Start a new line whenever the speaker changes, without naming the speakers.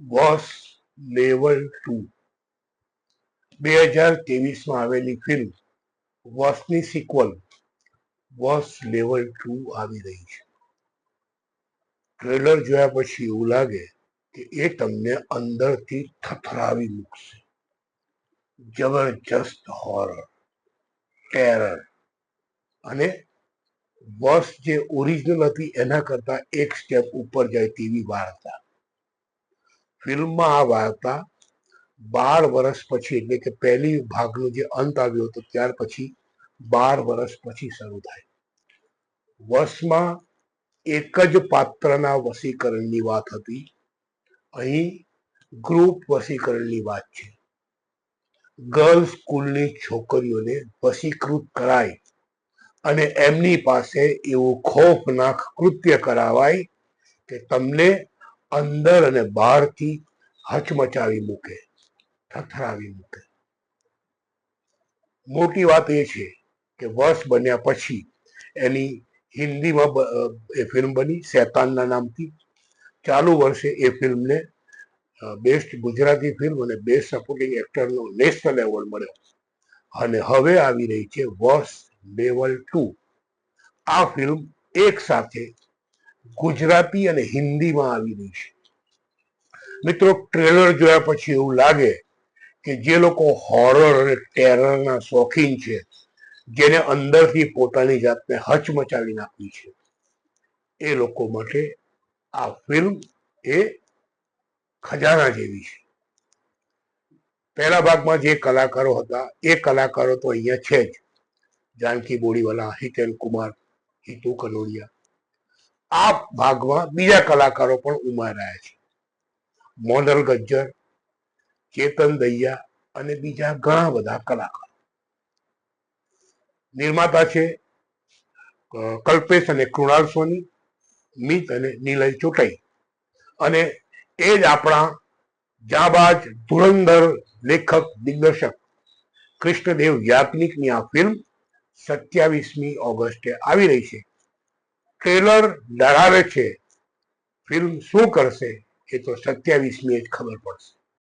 Boss level two બે હજાર ત્રેવીસમાં આવેલી ફિલ્મ બોસની સિક્વલ બોસ લેવલ ટુ આવી રહી છે. ટ્રેલર જોયા પછી એવું લાગે કે એ તમને અંદરથી થથરાવી મૂકશે. જબરજસ્ત હોરર ટેરર અને બોસ જે ઓરિજિનલ હતી એના કરતા એક સ્ટેપ ઉપર જાય તેવી વાર્તા. ફિલ્મમાં આ વાર્તા બાર વર્ષ પછી, એટલે કે પહેલી ભાગનો જે અંત આવ્યો હતો, ત્યાર પછી બાર વર્ષ પછી શરૂ થાય. વર્ષમાં એક જ પાત્રના વસીકરણની વાત હતી. અહીં ગ્રુપ વસીકરણની વાત છે. ગર્લ્સ સ્કૂલની છોકરીઓને વસીકૃત કરાય અને એમની પાસે એવું ખોફનાક કૃત્ય કરાવાય કે તમને અંદર અને બહારથી હચમચાવી મૂકે, થથરાવી મૂકે. મોટી વાત એ છે કે વર્ષ બન્યા પછી એની હિન્દીમાં એ ફિલ્મ બની શેતાનના નામથી. ચાલુ વર્ષે એ ફિલ્મને બેસ્ટ ગુજરાતી ફિલ્મ અને બેસ્ટ સપોર્ટિંગ એક્ટરનો નેશનલ એવોર્ડ મળ્યો. અને હવે આવી રહી છે વર્ષ લેવલ ટુ આ ફિલ્મ એક સાથે ગુજરાતી અને હિન્દીમાં આવી રહી છે. મિત્રો ટ્રેલર જોયા પછી એવું લાગે કે જે લોકો હોરર અને ટેરરના શોખીન છે, જેને અંદરથી પોતાની જાતને હચમચાવી નાખવી છે, એ લોકો માટે આ ફિલ્મ એ ખજાના જેવી છે. પહેલા ભાગમાં જે કલાકારો હતા, એ કલાકારો તો અહીંયા છે જ. જાનકી બોડીવાલા હિતેન કુમાર, હિતુ કનોડિયા આ ભાગમાં બીજા કલાકારો પણ ઉમેરાયા છે. મોનલ ગજ્જર, ચેતન દૈયા અને બીજા ઘણા બધા કલાકારો. નિર્માતા છે કલ્પેશ અને કૃણાલ સોની, મિત અને નિલય ચોટાઈ. અને એ જ આપણા જાબાજ ધુરંધર લેખક, દિગ્દર્શક કૃષ્ણદેવ યાજ્ઞિકની આ ફિલ્મ સત્યાવીસમી ઓગસ્ટે આવી રહી છે. ટ્રેલર ડરાવે છે. ફિલ્મ શું કરશે એ તો સત્યાવીસમી જ ખબર પડશે.